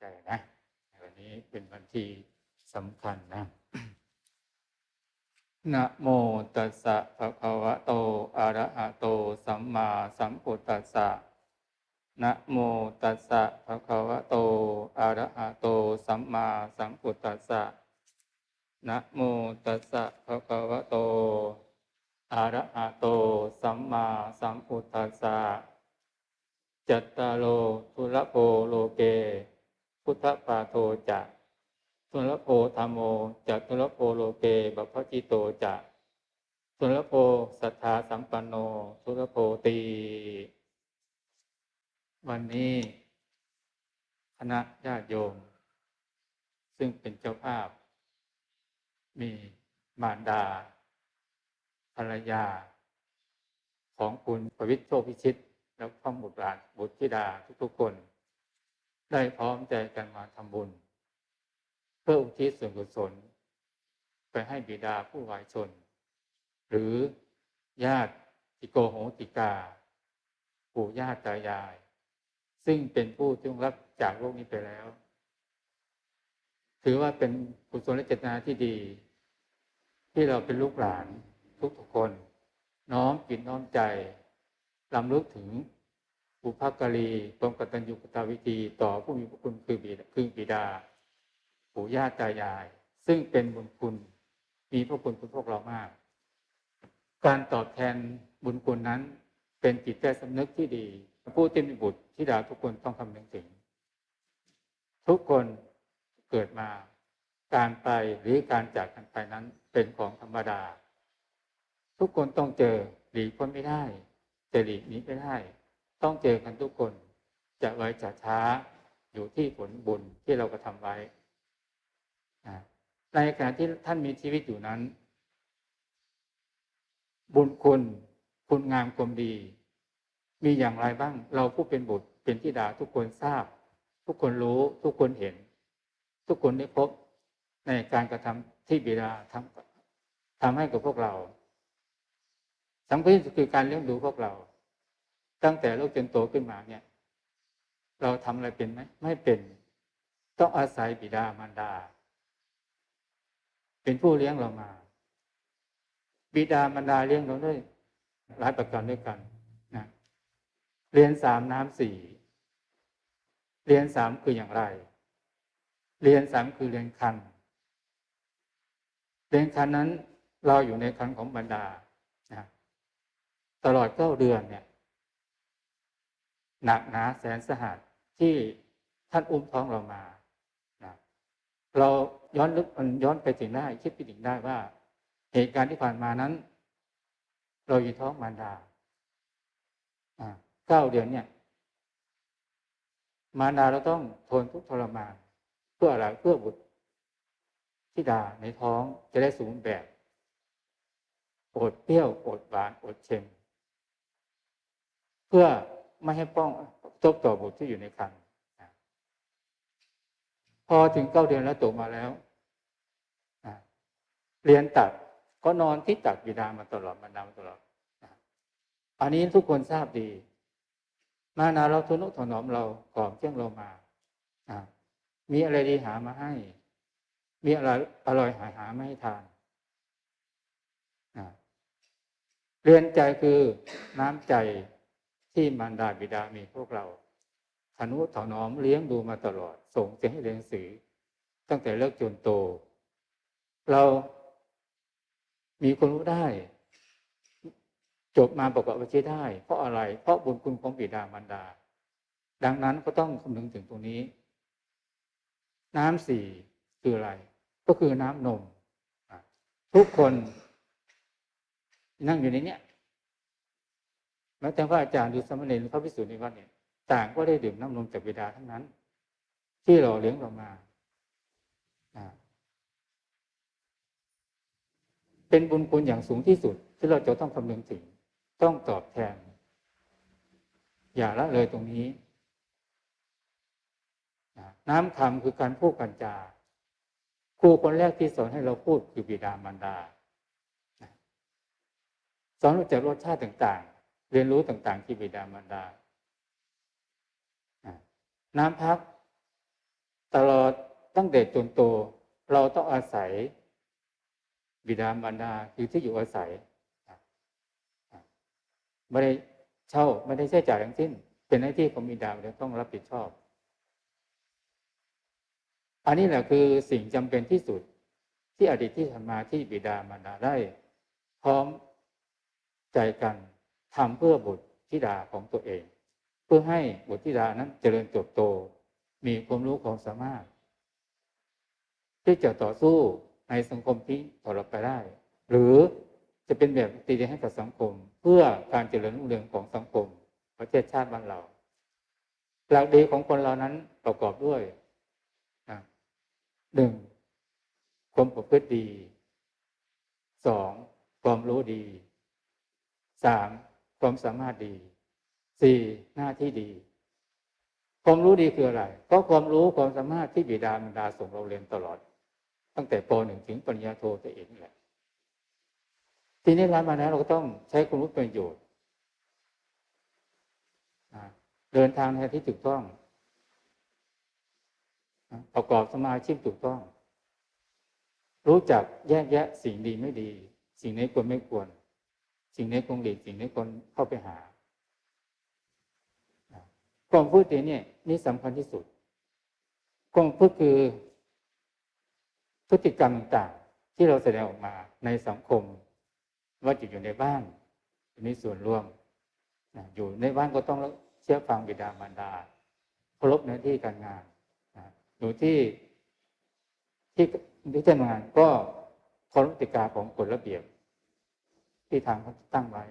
ใจนะวันนี้เป็นวันที่สำคัญนะนะโมตัสสะภะคะวะโตอะระหะโตสัมมาสัมพุทธัสสะนะโมตัสสะภะคะวะโตอะระหะโตสัมมาสัมพุทธัสสะนะโมตัสสะภะคะวะโต อะระหะโต สัมมาสัมพุทธัสสะ จัตตารโลทุระโพโลเก พุทธปาโทจะทุระโพธรรมโมจะทุระโพโลเกบัพพจิโตจะทุระโพสัทธาสัมปันโน ทุระโพตี วั นี้ คณะญาติโยม ซึ่งเป็นเจ้าภาพ มีมารดา ภรรยา ของคุณประวิตรโชคพิชิต แล้วพ่อบุตรหลานบุตรธิดาทุกๆคน ได้พร้อมใจกันมาทำบุญ เพื่ออุทิศส่วนกุศล ไปให้บิดาผู้วายชน หรือญาติติโกโหติกาปู่ย่าตายาย ซึ่งเป็นผู้ที่รับจากโลกนี้ไปแล้ว ถือว่าเป็นกุศลและเจตนาที่ดี ที่เราเป็นลูกหลานทุกๆคน น้อมจิตน้อมใจลำลึกถึงบุพการีความกตัญญูกตวิธี ต่อผู้มีพระคุณคือบิดาคือบิดา ปู่ย่าตายาย ซึ่งเป็นบุญคุณ มีพระคุณคุณพวกเรามาก การตอบแทนบุญคุณนั้นเป็นจิตใจสำนึกที่ดี ผู้ที่มีบุตรที่ดาทุกคนต้องคำนึงถึง ทุกคนเกิดมาการไปหรือการจากกันไปนั้นเป็นของธรรมดา ทุกคนต้องเจอหลีกพ้นไม่ได้จะหลีกหนีไม่ได้ ต้องเจอกันทุกคนจะไว้จะช้าอยู่ที่ผลบุญที่เรากระทำไว้ในขณะที่ท่านมีชีวิตอยู่นั้น บุญคุณคุณงามความดี มีอย่างไรบ้าง เราผู้เป็นบุตรเป็นธิดาทุกคนทราบ ทุกคนรู้ทุกคนเห็น ทุกคนได้พบในการกระทำที่บิดาทำทำให้กับพวกเราสำคัญที่สุดคือการเลี้ยงดูพวกเรา ตั้งแต่ลูกจนโตขึ้นมาเนี่ย เราทำอะไรเป็นไหมไม่เป็น ต้องอาศัยบิดามารดา เป็นผู้เลี้ยงเรามา บิดามารดาเลี้ยงเราด้วยหลายประการด้วยกัน เรียนสามน้ำสี่เรียนสามคืออย่างไร เรียนสามคือเรียนคัน เรียนคันนั้นเราอยู่ในคันของบรรดานะตลอดเก้าเดือนเนี่ยหนักหนาแสนสหัสที่ท่านอุ้มท้องเรามานะเราย้อนลึกมันย้อนไปถึงได้ คิดไปถึงได้ว่า เหตุการณ์ที่ผ่านมานั้น เราอยู่ท้องมารดา เก้าเดือนเนี่ย มารดาเราต้องทนทุกทรมานเพื่ออะไรเพื่อบุตรธิดาในท้องจะได้สูงแบบอดเปรี้ยวอดหวานอดเค็มเพื่อไม่ให้ป้องทบต่อบุตรที่อยู่ในครรภ์พอถึงเก้าเดือนแล้วโตมาแล้วเรียนตัดก็นอนที่ตักบิดามาตลอดมานดามาตลอด อันนี้ทุกคนทราบดี มานาเราทุนุถนอมเรากล่อมเชื่องเรามามีอะไรดีหามาให้ มีอะไรอร่อยหาหาไม่ให้ทานเรียนใจคือน้ำใจที่มารดาบิดามีพวกเราทนุถนอมเลี้ยงดูมาตลอด ส่งเสียให้เรียนสือ ตั้งแต่เลิกจนโต เรามีคนรู้ได้ จบมาประกอบอาชีพได้ เพราะอะไร เพราะบุญคุณของบิดามารดา ดังนั้นก็ต้องคำนึงถึงตรงนี้ น้ำสี่คืออะไร ก็คือน้ำนม ทุกคนนั่งอยู่ในเนี้ยแม้แต่พระอาจารย์หรือสมณเณรหรือพระภิกษุในวัดเนี่ยต่างก็ได้ดื่มน้ำนมจากบิดาทั้งนั้น ที่เราเลี้ยงเรามา เป็นบุญคุณอย่างสูงที่สุดที่เราจะต้องคำนึงถึง ต้องตอบแทน อย่าละเลยตรงนี้ น้ำคำคือการพูดกันจาครูคนแรกที่สอนให้เราพูดคือบิดามารดาสอนรู้จักรสชาติต่างๆ เรียนรู้ต่างๆ ที่บิดามารดา น้ำพัก ตลอดตั้งแต่จนโต เราต้องอาศัย บิดามารดาคือที่อยู่อาศัย ไม่ได้เช่าไม่ได้ใช้จ่ายทั้งสิ้น เป็นหน้าที่ของบิดาเราต้องรับผิดชอบ อันนี้แหละคือสิ่งจำเป็นที่สุดที่อดีตที่ทำมาที่บิดามารดาได้ พร้อมใจกันทำเพื่อบุตรธิดาของตัวเอง เพื่อให้บุตรธิดานั้นเจริญเติบโต มีความรู้ความสามารถ ที่จะต่อสู้ในสังคมที่ต่อไปได้ หรือ จะเป็นแบบตีเดียให้กับสังคม เพื่อการเจริญรุ่งเรืองของสังคม ประเทศชาติบ้านเราหลักดีของคนเรานั้นประกอบด้วยหนึ่งความประพฤติดีสองความรู้ดีสามความสามารถดีสี่หน้าที่ดี ความรู้ดีคืออะไร ก็ความรู้ความสามารถที่บิดามารดาส่งเราเรียนตลอด ตั้งแต่ปหนึ่งถึงปริญญาโทตัวเองแหละ ทีนี้ร้านมาแล้วเราก็ต้องใช้ความรู้ประโยชน์เดินทางในที่ถูกต้องประกอบสมาชีพถูกต้อง รู้จักแยกแยะสิ่งดีไม่ดี สิ่งไหนควรไม่ควร สิ่งไหนควรหลีกสิ่งไหนควรเข้าไปหาความพูดเนี่ยนี่สำคัญที่สุดความพูดคือพฤติกรรมต่างๆที่เราแสดงออกมาในสังคม ว่าจะอยู่ในบ้านมีส่วนรวมอยู่ในบ้านก็ต้องเชื่อฟังบิดามารดาเคารพหน้าที่การงานอยู่ที่ที่ที่ทำงานก็เคารพติกาของกฎระเบียบ ที่ทางเขาตั้งไว้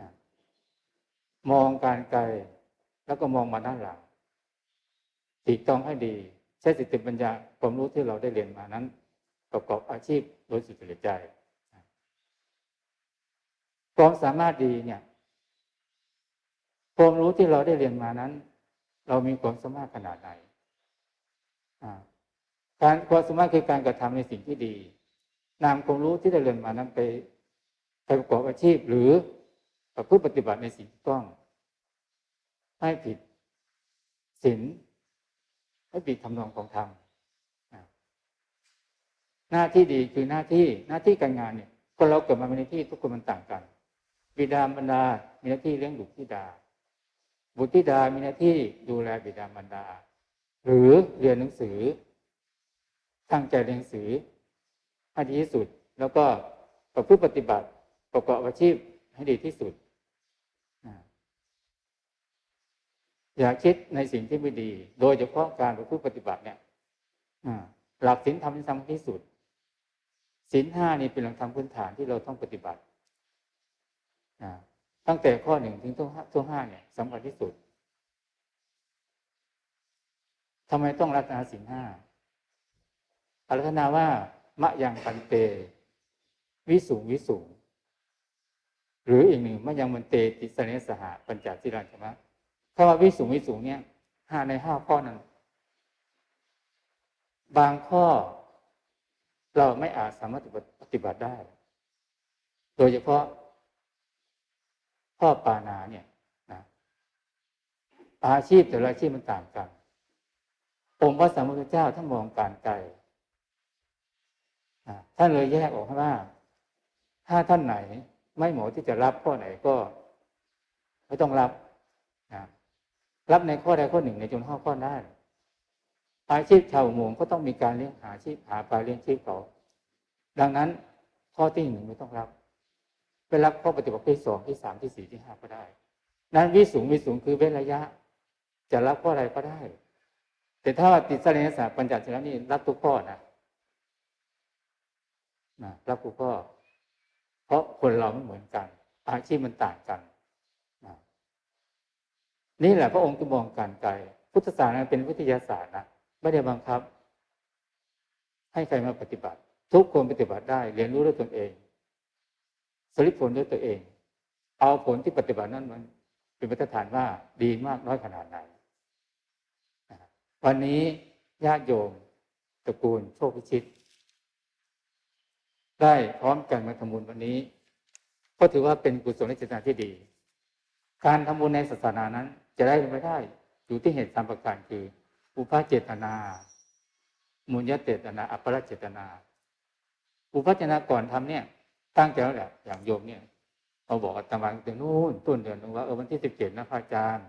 นะมองการไกลแล้วก็มองมาด้านหลังติดต้องให้ดี ใช้สติปัญญาความรู้ที่เราได้เรียนมานั้น ประกอบอาชีพโดยสุจริตใจ ความสามารถดีเนี่ยความรู้ที่เราได้เรียนมานั้น เรามีความสามารถขนาดไหนการความสามารถคือการกระทำในสิ่งที่ดีนำความรู้ที่ได้เรียนมานั้นไปไปประกอบอาชีพหรือประพฤติปฏิบัติในสิ่งที่ต้องให้ผิดศีลให้ผิดทำนองของธรรมหน้าที่ดีคือหน้าที่หน้าที่การงานเนี่ยคนเราเกิดมาในที่ทุกคนมันต่างกัน บิดามารดา มีหน้าที่เลี้ยงบุตรธิดา บุตรธิดามีหน้าที่ดูแลบิดามารดา หรือเรียนหนังสือ ตั้งใจเรียนหนังสือให้ดีที่สุด แล้วก็ประพฤติปฏิบัติประกอบอาชีพให้ดีที่สุด อย่าคิดในสิ่งที่ไม่ดี โดยเฉพาะการประพฤติปฏิบัติเนี่ยหลักศีลธรรมที่สำคัญที่สุดศีลห้านี่เป็นหลักธรรมพื้นฐานที่เราต้องปฏิบัติ ตั้งแต่ข้อหนึ่งถึงข้อห้าเนี่ยสำคัญที่สุดทำไมต้องรัตนาศีลห้าอารัธนาว่ามะยังปันเต วิสูงวิสูง หรืออีกหนึ่งมะยังมันเตติสเนสหปัญจสิรันใช่ไหมคำว่าวิสูงวิสูงเนี่ยห้าในห้าข้อนั้น บางข้อเราไม่อาจสามารถปฏิบัติได้ โดยเฉพาะ ข้อปานาเนี่ยนะอาชีพแต่ละอาชีพมันต่างกันองค์พระสัมมาสัมพุทธเจ้าท่านมองการไกลท่านเลยแยกออกว่า ถ้าท่านไหน ไม่เหมาะที่จะรับข้อไหนก็ไม่ต้องรับรับในข้อใดข้อหนึ่งในจนห้าข้อได้อาชีพชาวหมงก็ต้องมีการเลี้ยงหาชีพหาปลาเลี้ยงชีพเขาดังนั้นข้อที่หนึ่งไม่ต้องรับ ไปรับข้อปฏิบัติที่สองที่สามที่สี่ที่ห้าก็ได้ นั้นวิสูงวิสูงคือเว้นระยะ จะรับข้อใดก็ได้ แต่ถ้าติดสเลนสาปัญจชนะนี่รับทุกข้อนะนะรับทุกข้อ เพราะคนเราไม่เหมือนกัน อาชีพมันต่างกันนี่แหละพระองค์จะมองการไกลพุทธศาสนาเป็นวิทยาศาสตร์นะไม่ได้บังคับ ให้ใครมาปฏิบัติ ทุกคนปฏิบัติได้ เรียนรู้ด้วยตนเอง สริผลด้วยตัวเอง เอาผลที่ปฏิบัตินั้นมัน เป็นมาตรฐานว่าดีมากน้อยขนาดไหน วันนี้ญาติโยมตระกูลโชคพิชิต ได้พร้อมกันมาทำบุญวันนี้ ก็ถือว่าเป็นกุศลในจิตนาที่ดี การทำบุญในศาสนานั้น จะได้หรือไม่ได้อยู่ที่เหตุสามประการคือ อุปาเจตนา มุญญเจตนา อัปปรเจตนา อุปัจจนาก่อนทำเนี่ย ตั้งใจแล้วแหละอย่างโยมเนี่ยเขาบอกอาตมาตั้งนู่นต้นเดือนนึงว่าเออวันที่สิบเจ็ดนะพระอาจารย์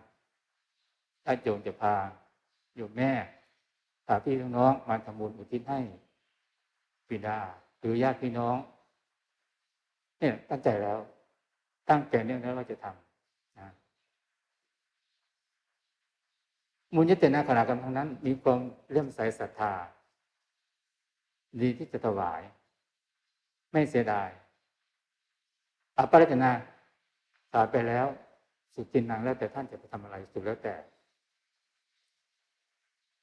ถ้าโยมจะพาโยมแม่พาพี่น้องมาทำบุญอุทิศให้บิดาหรือญาติพี่น้อง เนี่ย ตั้งใจแล้ว ตั้งใจเนี่ยแล้วว่าจะทำนะมูลยเตนาขณะกันทั้งนั้น มีความเลื่อมใสศรัทธา ดีที่จะถวาย ไม่เสียดาย อปาริจนาสายไปแล้วสุดจินนังแล้วแต่ท่านจะไปทำอะไรสุดแล้วแต่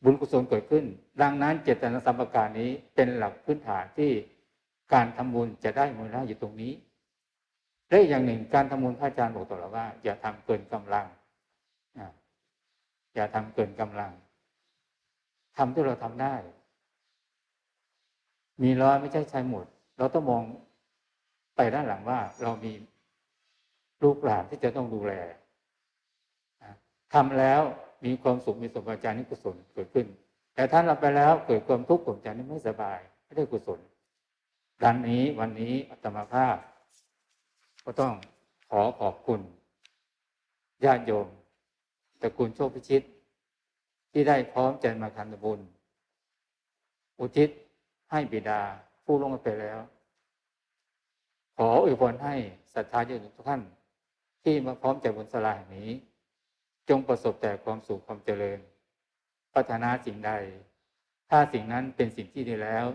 บุญกุศลเกิดขึ้น ดังนั้นเจตนาสัมปการนี้เป็นหลักพื้นฐานที่การทำบุญจะได้มูลค่าอยู่ตรงนี้และอีกอย่างหนึ่งการทำบุญพระอาจารย์บอกตลอดว่า อย่าทำเกินกำลังอย่าทำเกินกำลังทำที่เราทำได้ มีร้อยไม่ใช่ใช้หมด เราต้องมอง ไปด้านหลังว่าเรามีลูกหลานที่จะต้องดูแลนะทำแล้วมีความสุขมีสมบัติจานิกุศลเกิดขึ้น แต่ถ้าเราไปแล้วเกิดความทุกข์ปวดใจนี่ไม่สบายไม่ได้กุศลดังนี้วันนี้อัตมาภาพ ก็ต้องขอขอบคุณญาติโยมตระกูลโชคพิชิต ที่ได้พร้อมใจมาทำบุญ อุทิศให้บิดาผู้ลงมาไปแล้ว ออวยพรให้ศรัทธาญาติโยมทุกท่าน ที่มาพร้อมใจบนสลาแห่งนี้ จงประสบแต่ความสุขความเจริญพัฒนาสิ่งใด ถ้าสิ่งนั้นเป็นสิ่งที่ดีแล้ว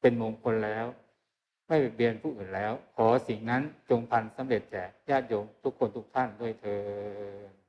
เป็นมงคลแล้ว ไม่เบียดเบียนผู้อื่นแล้ว ขอสิ่งนั้นจงพันสำเร็จแก่ญาติโยมทุกคนทุกท่านด้วยเถิด